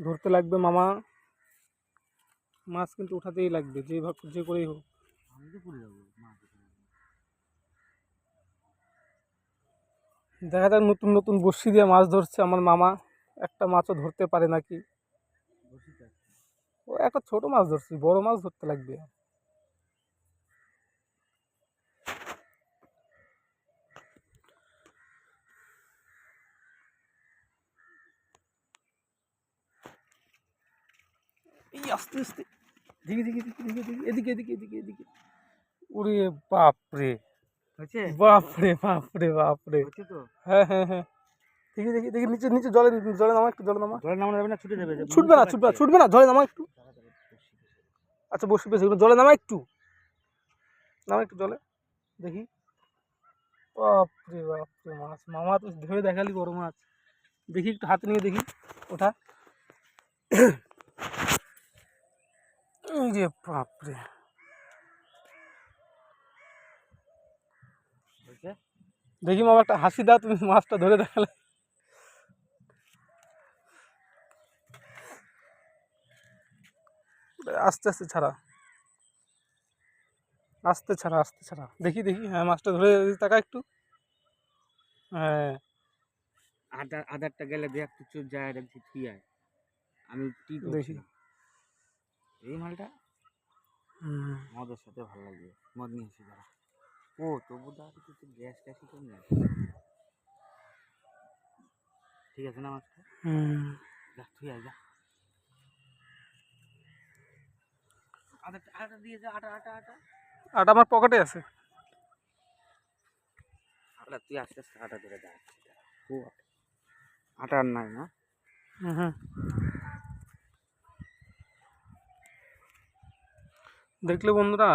ধরতে লাগবে মামা। মাছ কিন্তু উঠাতেই লাগবে, যে যে করেই হোক। দেখা যাক নতুন নতুন বসি দিয়ে মাছ ধরছে আমার মামা। একটা মাছও ধরতে পারে নাকি। ও, একটা ছোট মাছ ধরছি, বড় মাছ ধরতে লাগবে। এই আস্তে আস্তে। দিকে দিকে দিকে এদিকে এদিকে এদিকে এদিকে। ওরে বাপরে। বাপরে বাপরে বাপরে। হ্যাঁ হ্যাঁ হ্যাঁ। দেখি দেখি দেখি নিচে নিচে জলে জলে নামা একটু জলে নামা। জলে নামানো যাবে না ছুটে যাবে ছুটবে না ছুটবে না ছুটবে না জলে নামা একটু। আচ্ছা বসে বেশি জলে নামা একটু। নামা একটু জলে দেখি। বাপরে বাপরে মাছ মামা তো ধরে দেখালি বড় মাছ। দেখি একটু হাতে নিয়ে দেখি ওঠা। যে বাপরে। দেখি মামা একটা হাসি দাও তুমি মাছটা ধরে দেখালে। আস্তে আস্তে ছাড়া। আস্তে ছাড়া আস্তে ছাড়া। দেখি দেখি হ্যাঁ মাছটা ধরে টাকা একটু। হ্যাঁ। আধার আধারটা গেলে দেখ তুই চুপ যায় দেখছি আয়। আমি কি দেখি। এই মালটা। মদের সাথে ভালো লাগবে। মদ নিয়ে এসে যারা ও তবু দা কিছু গ্যাস ট্যাসই তো নেই ঠিক আছে না মাছটা? হুম। যা তুই আয় যা। আটা আটা দিয়ে যা আটা আটা আটা আটা আমার পকেটে আছে। আটা তুই আস্তে আস্তে আটা ধরে যা আটা আর নাই না? হুম। দেখলে বন্ধুরা